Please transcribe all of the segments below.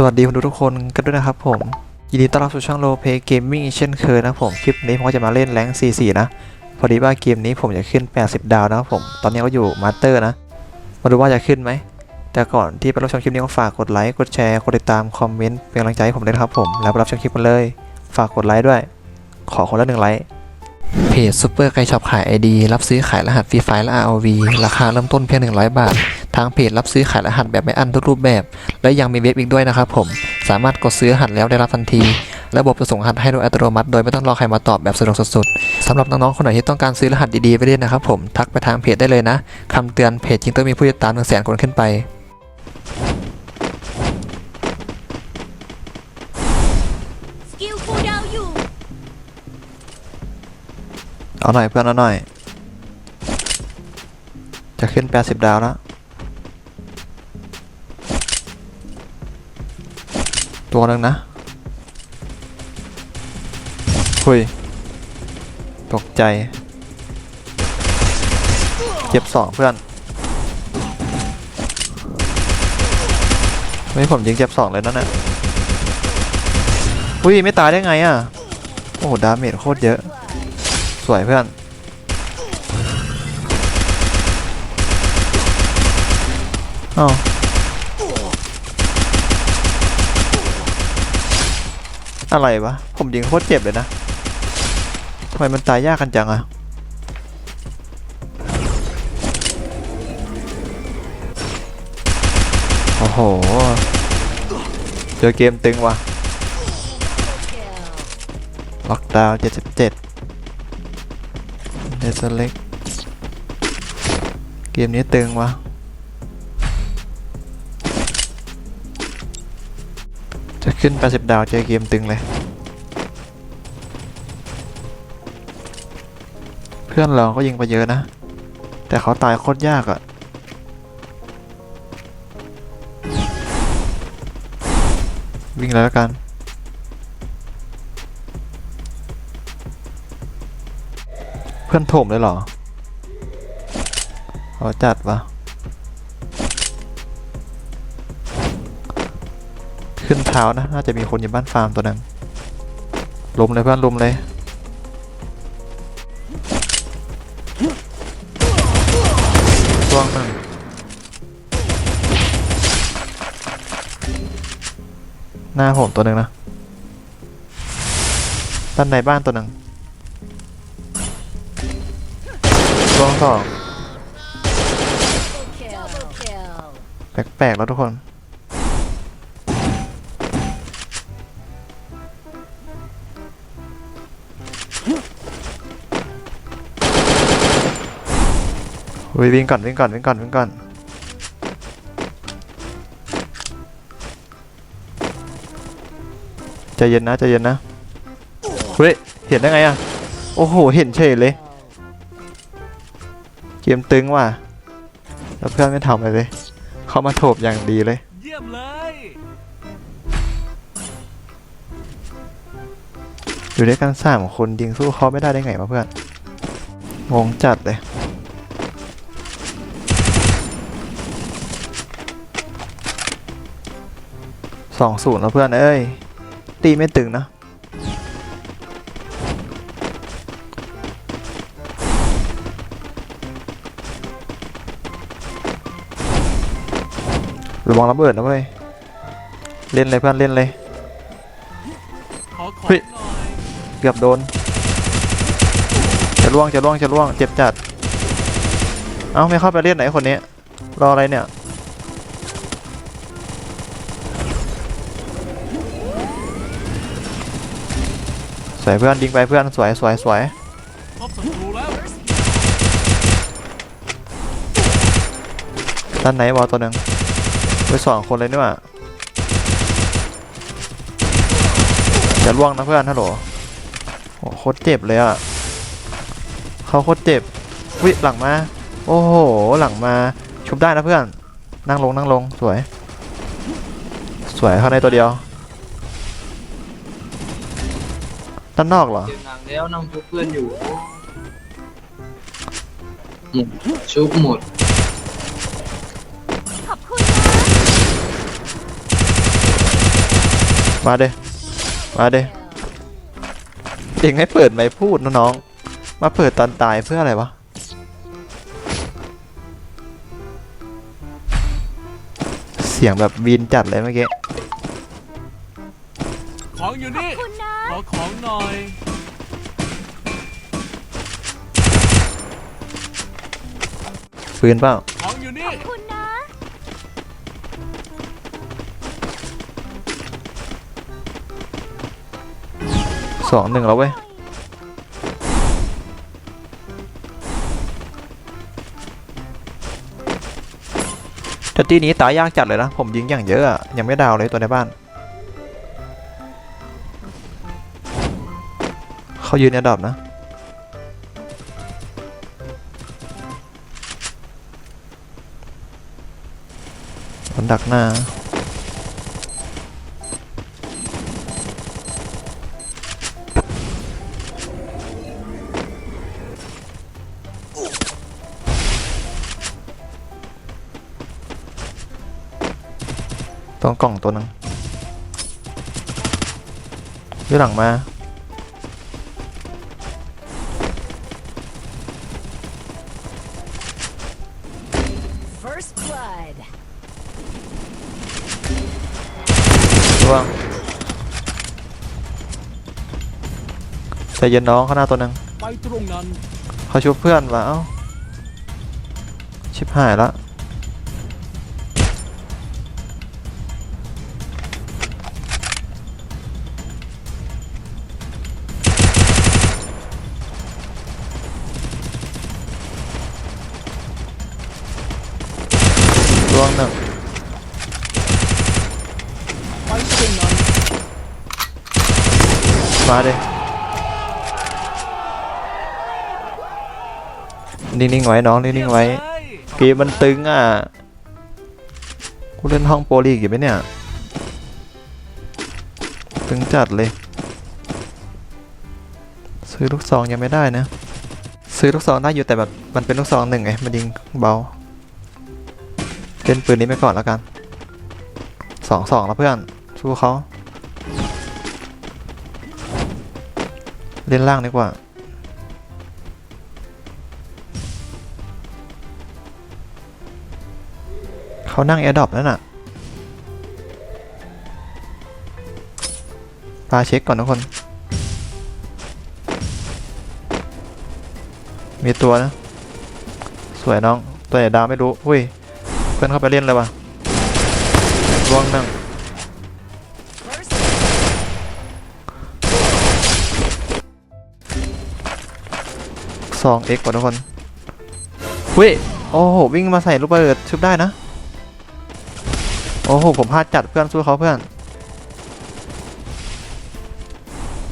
สวัสดีคุณทุกคนกันด้วยนะครับผม ยินดีต้อนรับสู่ช่องโลเพเกมมิ่งเช่นเคยนะผม คลิปนี้ผมก็จะมาเล่นแรง44นะ พอดีว่าเกมนี้ผมจะขึ้น 80 ดาวนะครับผม ตอนนี้ก็อยู่มาสเตอร์นะ มาดูว่าจะขึ้นไหม แต่ก่อนที่ไปรับชมคลิปนี้ก็ฝากกดไลค์ กดแชร์ กดติดตาม คอมเมนต์ เป็นกำลังใจให้ผมด้วยนะครับผม แล้วไปรับชมคลิปกันเลย ฝากกดไลค์ด้วย ขอคนละหนึ่งไลค์เพจซูเปอร์ไกช็อปขาย ID รับซื้อขายรหัสฟรีไฟล์และ ROV ราคาเริ่มต้นเพียง100 บาท ทางเพจรับซื้อขายรหัสแบบไม่อั้นทุกรูปแบบ และยังมีเว็บอีกด้วยนะครับผม สามารถกดซื้อรหัสแล้วได้รับทันที ระบบจะส่งรหัสให้โดยอัตโนมัติ โดยไม่ต้องรอใครมาตอบแบบสะดวกสุดๆสำหรับน้องๆคนไหนที่ต้องการซื้อรหัสดีๆไปเล่นนะครับผม ทักไปทางเพจได้เลยนะคำเตือนเพจจริงต้องมีผู้ติดตาม1 0 0 0 0 0คนขึ้นไปสกิลคูลดาวน์อยู่เอาหน่อยเพื่อนเอาหน่อย จะขึ้น 80 ดาวแล้ว ตัวนึงนะคุยตกใจเจ็บสองเพื่อนไม่ผมยิงเจ็บสองเลยนั่นน่ะอุ้ยไม่ตายได้ไงอะ โอ้โหดาเมจโคตรเยอะ สวยเพื่อน อ้าว อะไรวะ ผมยิงโคตรเจ็บเลยนะทำไมมันตายยากกันจังอะโอ้โห เจอเกมตึงว่ะ ล็อกดาวน์77เดซเล็ก เกมนี้ตึงวะ จะขึ้น 80 ดาวเจอเกมตึงเลย เพื่อนเราก็ยิงไปเยอะนะ แต่เขาตายโคตรยากอะ่ะวิ่งเลยแล้วกัน เพื่อนโถมเลยเหรอเขาจัดวะ ขึ้นเท้านะ น่าจะมีคนอยู่บ้านฟาร์มตัวหนึงลุมเลยเพื่อนลุมเลยช่วงหนึ่งหน้าผมตัวหนึ่งนะด้านในบ้านตัวหนึ่งช่วงสองแปลกๆแล้วทุกคน วิ่งวิ่งก่อนวิ่งก่อนวิ่งก่อนวิ่งก่อนใจเย็นนะใจเย็นนะเฮ้ยเห็นได้ไงอะโอ้โหเห็นเฉยเลย เกมตึงว่ะแล้วเพื่อนไม่ทำอะไรเลย เข้ามาโถบอย่างดีเลย เยี่ยมเลย อยู่ด้วยกันสามคนยิงสู้เขาไม่ได้ได้ไงวะเพื่อน งงจัดเลย สองศูนย์แล้วเพื่อนเอ้ย ตีไม่ตึงนะ ระวังระเบิดนะเว้ย เล่นเลยเพื่อนเล่นเลยเฮ้ยหน่อยเกือบโดน จะล่วงจะล่วงจะล่วงเจ็บจัด เอ้าไม่เข้าไปเล่นไหนคนนี้ รออะไรเนี่ย วยเพื่อนยิงไปเพื่อนสวยสวยสวยพบศัตรูแล้วด้านไหนบอลตัวหนึ่งไปสองคนเลยนี่หว่าจะล่วงนะเพื่อนฮัลโหลโหโคตรเจ็บเลยอะเขาโคตรเจ็บวิหลังมา โอ้โหหลังมาชุบได้นะเพื่อน นั่งลงนั่งลงสวย สวยเข้าในตัวเดียว ด้านนอกเหรอ เจอนางแล้วนั่งชุบเพื่อนอยู่หมดชุบหมดขอบคุณนะมาเด้มาเด้เองให้เปิดไหมค์พูดนะน้อง มาเปิดตอนตายเพื่ออะไรวะ เสียงแบบวีนจัดเลยเมื่อกี้ข องอยู่นี่ คุณนะขอของหน่อย ปืนเปล่าของอยู่นี่ คุณนะสองหนึ่งแล้วเว้ยแต่ที่นี้ตายยากจัดเลยนะ ผมยิงอย่างเยอะอะยังไม่ดาวเลยตัวในบ้าน เขายืนในดอบนะคนดักหน้าตรงกล่องตัวนึงยืดหลังมา ใจเย็นน้องข้างหน้าตัวหนึ่งไปตรงนั้นเขาชุบเพื่อนว่ะเอ้าชิบหายละร่วงหนึ่งไปตรงนั้นมาดิ นิ่งๆไว้น้องนิ่งๆไว้เรีบร้อยเกมมันตึงอะกูเล่นห้องโปรลีกอยู่ไหมเนี่ย ตึงจัดเลย ซื้อลูกซองยังไม่ได้นะ ซื้อลูกซองได้อยู่แต่แบบมันเป็นลูกซองหนึ่งไงมันยิงเบาเล่นปืนนี้ไปก่อนแล้วกันสองสองแล้วเพื่อนสู้เขาเล่นล่างดีกว่า เขานั่งแอร์ดรอปนั่นน่ะปาเช็คก่อนทุกคน มีตัวนะ สวยน้อง ตัวไหนดาวไม่รู้ อุ้ย เพื่อนเข้าไปเล่นเลยวะร่วงนั่งสองเอ็กก่อนทุกคนเฮ้ย โอ้โห วิ่งมาใส่ลูกระเบิดชุบได้นะ โอ้โหผมพลาดจัดเพื่อนสู้เขาเพื่อน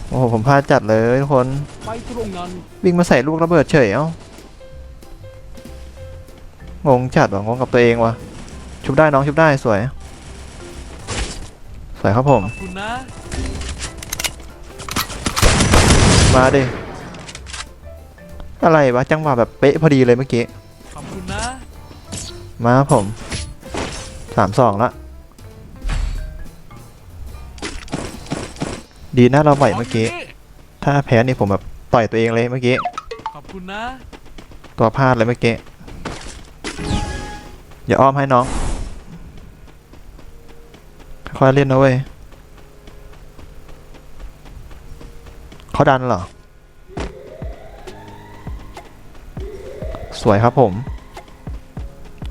โอ้โหผมพลาดจัดเลยทุกคนวิ่งมาใส่ลูกระเบิดเฉยเอ้างงจัดว่ะงงกับตัวเองว่ะชุบได้น้องชุบได้สวย สวยครับผมมาดิอะไรวะจังหวะแบบเป๊ะพอดีเลยเมื่อกี้มาครับผมสามสองละ ดีนะเราไหวเมื่อกี้ขงยู่นี่ถ้าแพ้นี่ผมแบบต่อยตัวเองเลยเมื่อกี้ ขอบคุณนะ ตัวพลาดเลยเมื่อกี้ อย่าอ้อมให้น้อง ค่อยๆเล่นนะเว้ยเขาดันเหรอ สวยครับผม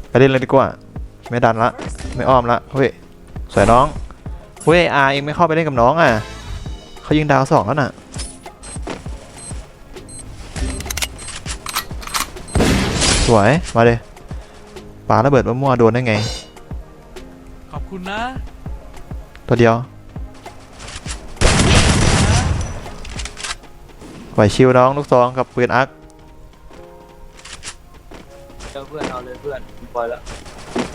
ไปเล่นเลยดีกว่า ไม่ดันละ ไม่อ้อมละ เฮ้ย สวยน้อง เฮ้ยอาเองไม่เข้าไปเล่นกับน้องอะ เขายิงดาวสองแล้วน่ะสวย มาเลยปาระเบิดมั่วๆโดนได้ไง ขอบคุณนะ ตัวเดียวไหวชิวน้องลูกซองกับปืนอักเจ้าเพื่อนเอาเลยเพื่อนปล่อยแล้ว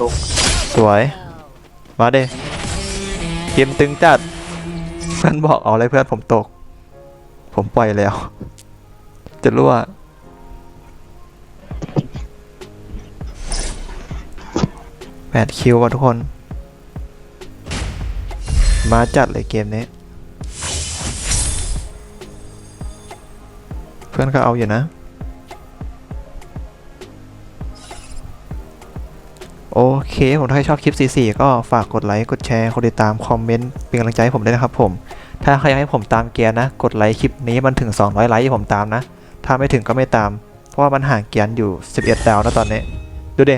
ตกสวย kill. มาเด้เกมตึงจัด เพื่อนบอกเอาอะไรเพื่อนผมตก ผมปล่อยแล้ว จะรั่วแปดคิวว่ะทุกคน มาจัดเลยเกมนี้ เพื่อนก็เอาอยู่นะ เคผมถ้าใครชอบคลิป C4 ก็ฝากกดไลค์ กดแชร์ กดติดตาม คอมเมนต์ เป็นกำลังใจให้ผมด้วยนะครับผม ถ้าใครอยากให้ผมตามเกียร์นะ กดไลค์คลิปนี้มันถึง 200 ไลค์ให้ผมตามนะ ถ้าไม่ถึงก็ไม่ตาม เพราะว่ามันห่างเกียร์อยู่ 11 ดาวนะตอนนี้ ดูเด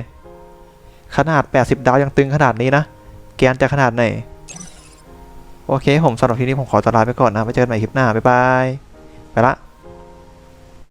ขนาด 80 ดาวยังตึงขนาดนี้นะ เกียร์จะขนาดไหน โอเค ผมสำหรับคลิปนี้ผมขอตัวลาไปก่อนนะ ไว้เจอกันใหม่คลิปหน้า บ๊ายบาย ไปละ